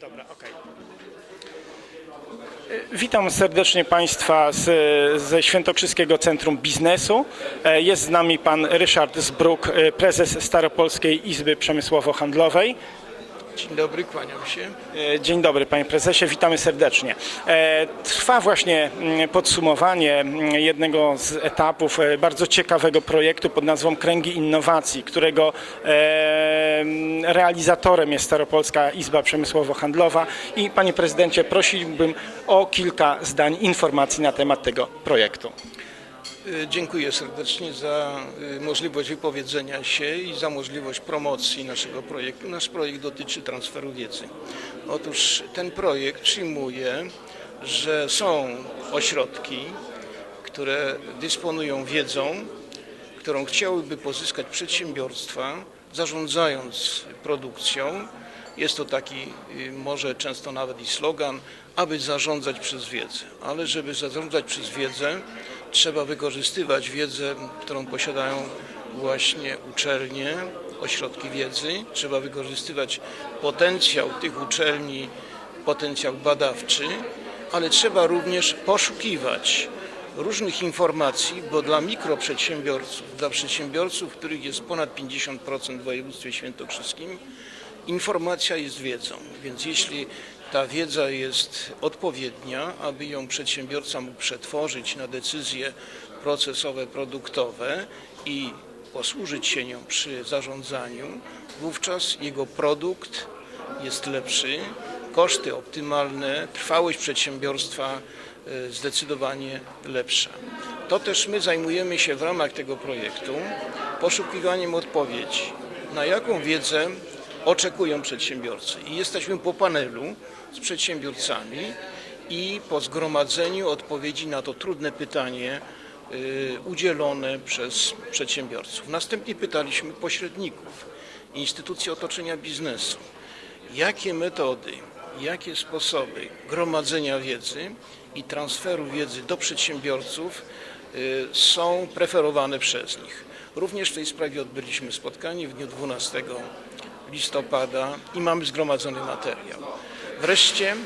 Dobra, okej. Witam serdecznie Państwa z, ze Świętokrzyskiego Centrum Biznesu. E, Jest z nami pan Ryszard Zbruk, e, prezes Staropolskiej Izby Przemysłowo-Handlowej. Dzień dobry, kłaniam się. E, Dzień dobry panie prezesie, witamy serdecznie. E, Trwa właśnie mm, podsumowanie mm, jednego z etapów e, bardzo ciekawego projektu pod nazwą Kręgi Innowacji, którego mm, realizatorem jest Staropolska Izba Przemysłowo-Handlowa i panie prezydencie prosiłbym o kilka zdań informacji na temat tego projektu. Y, Dziękuję serdecznie za y, możliwość wypowiedzenia się i za możliwość promocji naszego projektu. Nasz projekt dotyczy transferu wiedzy. Otóż ten projekt przyjmuje, że są ośrodki, które dysponują wiedzą, którą chciałyby pozyskać przedsiębiorstwa, zarządzając produkcją. Jest to taki y, może często nawet i slogan, aby zarządzać przez wiedzę. Ale żeby zarządzać przez wiedzę, trzeba wykorzystywać wiedzę, którą posiadają właśnie uczelnie, ośrodki wiedzy. Trzeba wykorzystywać potencjał tych uczelni, potencjał badawczy, ale trzeba również poszukiwać różnych informacji, bo dla mikroprzedsiębiorców, dla przedsiębiorców, których jest ponad 50% w województwie świętokrzyskim, informacja jest wiedzą. Więc jeśli ta wiedza jest odpowiednia, aby ją przedsiębiorca mógł przetworzyć na decyzje procesowe, produktowe i posłużyć się nią przy zarządzaniu, wówczas jego produkt jest lepszy, koszty optymalne, trwałość przedsiębiorstwa e, zdecydowanie lepsza. To też my zajmujemy się w ramach tego projektu poszukiwaniem odpowiedzi, na jaką wiedzę oczekują przedsiębiorcy. I jesteśmy po panelu z przedsiębiorcami i po zgromadzeniu odpowiedzi na to trudne pytanie y, udzielone przez przedsiębiorców. Następnie pytaliśmy pośredników, instytucji otoczenia biznesu, jakie metody, jakie sposoby gromadzenia wiedzy i transferu wiedzy do przedsiębiorców y, są preferowane przez nich. Również w tej sprawie odbyliśmy spotkanie w dniu 12 listopada i mamy zgromadzony materiał. Wreszcie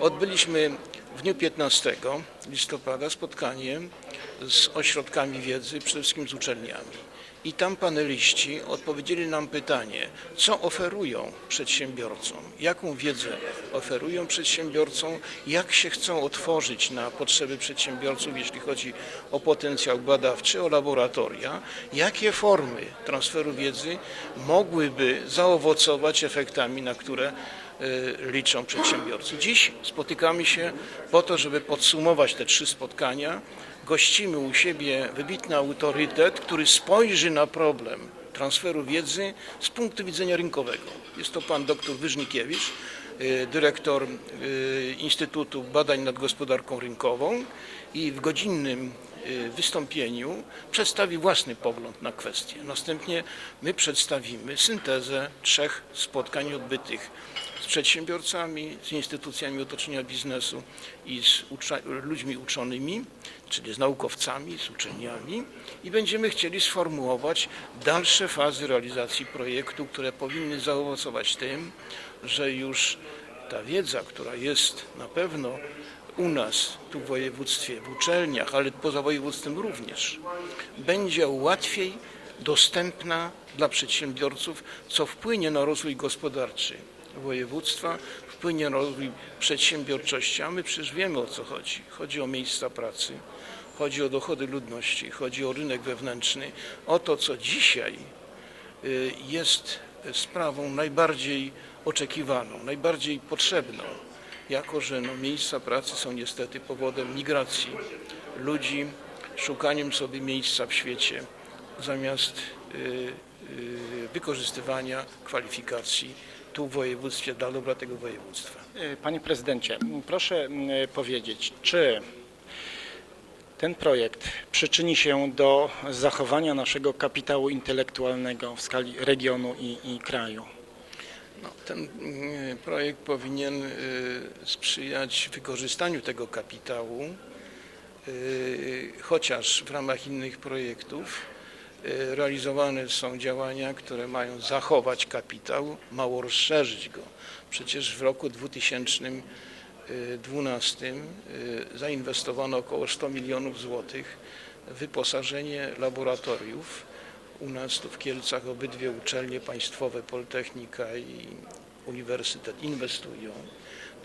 odbyliśmy w dniu 15 listopada spotkanie z ośrodkami wiedzy, przede wszystkim z uczelniami. I tam paneliści odpowiedzieli nam pytanie, co oferują przedsiębiorcom, jaką wiedzę oferują przedsiębiorcom, jak się chcą otworzyć na potrzeby przedsiębiorców, jeśli chodzi o potencjał badawczy, o laboratoria, jakie formy transferu wiedzy mogłyby zaowocować efektami, na które y, liczą przedsiębiorcy. Dziś spotykamy się po to, żeby podsumować te trzy spotkania. Gościmy u siebie wybitny autorytet, który spojrzy na problem transferu wiedzy z punktu widzenia rynkowego. Jest to pan dr Wyżnikiewicz, y, dyrektor y, Instytutu Badań nad Gospodarką Rynkową i w godzinnym y, wystąpieniu przedstawi własny pogląd na kwestię. Następnie my przedstawimy syntezę trzech spotkań odbytych z przedsiębiorcami, z instytucjami otoczenia biznesu i z ucza- ludźmi uczonymi, czyli z naukowcami, z uczelniami i będziemy chcieli sformułować dalsze fazy realizacji projektu, które powinny zaowocować tym, że już ta wiedza, która jest na pewno u nas, tu w województwie, w uczelniach, ale poza województwem również, będzie łatwiej dostępna dla przedsiębiorców, co wpłynie na rozwój gospodarczy województwa, wpłynie na rozwój przedsiębiorczości, a my przecież wiemy o co chodzi. Chodzi o miejsca pracy, chodzi o dochody ludności, chodzi o rynek wewnętrzny, o to, co dzisiaj y, jest sprawą najbardziej oczekiwaną, najbardziej potrzebną, jako że no, miejsca pracy są niestety powodem migracji ludzi, szukaniem sobie miejsca w świecie, zamiast y, y, wykorzystywania kwalifikacji tu w województwie dla dobra tego województwa. E, Panie prezydencie, proszę powiedzieć, czy ten projekt przyczyni się do zachowania naszego kapitału intelektualnego w skali regionu i, i kraju? No, ten projekt powinien y, sprzyjać wykorzystaniu tego kapitału, y, chociaż w ramach innych projektów realizowane są działania, które mają zachować kapitał, mało rozszerzyć go. Przecież w roku 2012 y, zainwestowano około 100 milionów złotych w wyposażenie laboratoriów. U nas tu w Kielcach obydwie uczelnie państwowe, Politechnika i Uniwersytet inwestują.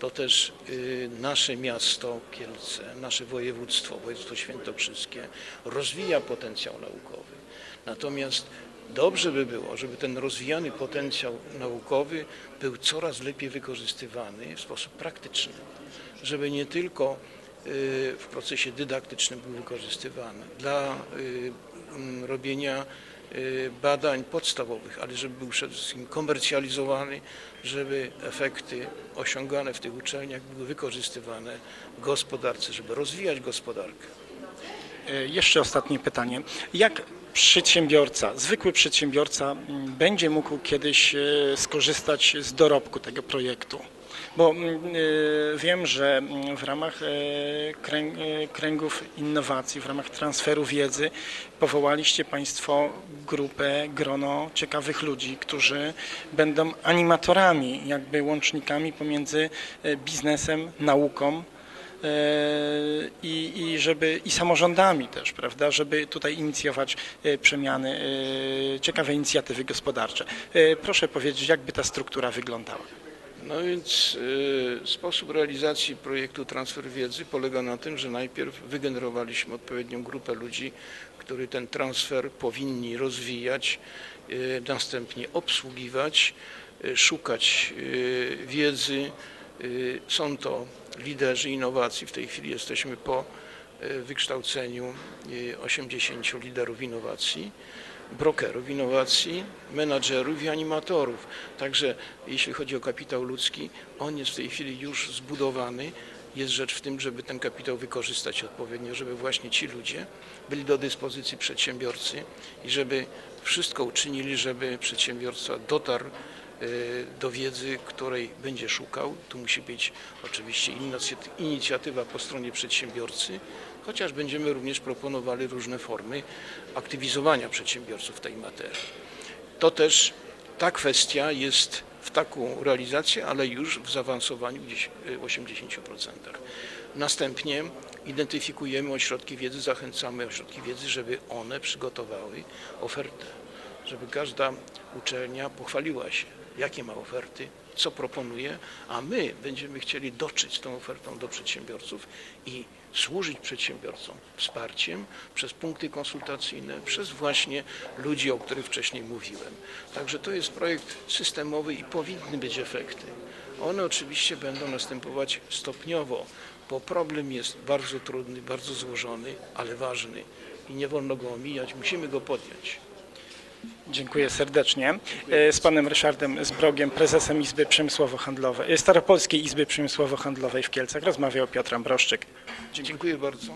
To też y, nasze miasto Kielce, nasze województwo, województwo świętokrzyskie rozwija potencjał naukowy. Natomiast dobrze by było, żeby ten rozwijany potencjał naukowy był coraz lepiej wykorzystywany w sposób praktyczny, żeby nie tylko y, w procesie dydaktycznym był wykorzystywany dla y, robienia badań podstawowych, ale żeby był przede wszystkim komercjalizowany, żeby efekty osiągane w tych uczelniach były wykorzystywane w gospodarce, żeby rozwijać gospodarkę. E, Jeszcze ostatnie pytanie. Jak przedsiębiorca, zwykły przedsiębiorca m, będzie mógł kiedyś e, skorzystać z dorobku tego projektu? Bo m, e, wiem, że m, w ramach kręg, e, kręgów innowacji, w ramach transferu wiedzy powołaliście Państwo grupę, grono ciekawych ludzi, którzy będą animatorami, jakby łącznikami pomiędzy biznesem, nauką i, i żeby i samorządami też, prawda, żeby tutaj inicjować przemiany, ciekawe inicjatywy gospodarcze. Proszę powiedzieć, jakby ta struktura wyglądała? No więc y, sposób realizacji projektu Transfer Wiedzy polega na tym, że najpierw wygenerowaliśmy odpowiednią grupę ludzi, którzy ten transfer powinni rozwijać, y, następnie obsługiwać, y, szukać y, wiedzy. Y, Są to liderzy innowacji. W tej chwili jesteśmy po wykształceniu y, 80 liderów innowacji brokerów innowacji, menadżerów i animatorów. Także jeśli chodzi o kapitał ludzki, on jest w tej chwili już zbudowany. Jest rzecz w tym, żeby ten kapitał wykorzystać odpowiednio, żeby właśnie ci ludzie byli do dyspozycji przedsiębiorcy i żeby wszystko uczynili, żeby przedsiębiorca dotarł do wiedzy, której będzie szukał. Tu musi być oczywiście inicjaty- inicjatywa po stronie przedsiębiorcy, chociaż będziemy również proponowali różne formy aktywizowania przedsiębiorców w tej materii. To też ta kwestia jest w taką realizację, ale już w zaawansowaniu gdzieś y, 80%. Następnie identyfikujemy ośrodki wiedzy, zachęcamy ośrodki wiedzy, żeby one przygotowały ofertę, żeby każda uczelnia pochwaliła się, jakie ma oferty, co proponuje, a my będziemy chcieli dotrzeć tą ofertą do przedsiębiorców i służyć przedsiębiorcom wsparciem przez punkty konsultacyjne, przez właśnie ludzi, o których wcześniej mówiłem. Także to jest projekt systemowy i powinny być efekty. One oczywiście będą następować stopniowo, bo problem jest bardzo trudny, bardzo złożony, ale ważny i nie wolno go omijać, musimy go podjąć. Dziękuję serdecznie. E, Z panem Ryszardem Zbrogiem, prezesem Izby Przemysłowo-Handlowej, e, Staropolskiej Izby Przemysłowo-Handlowej w Kielcach rozmawiał Piotr Ambroszczyk. Dziękuję bardzo.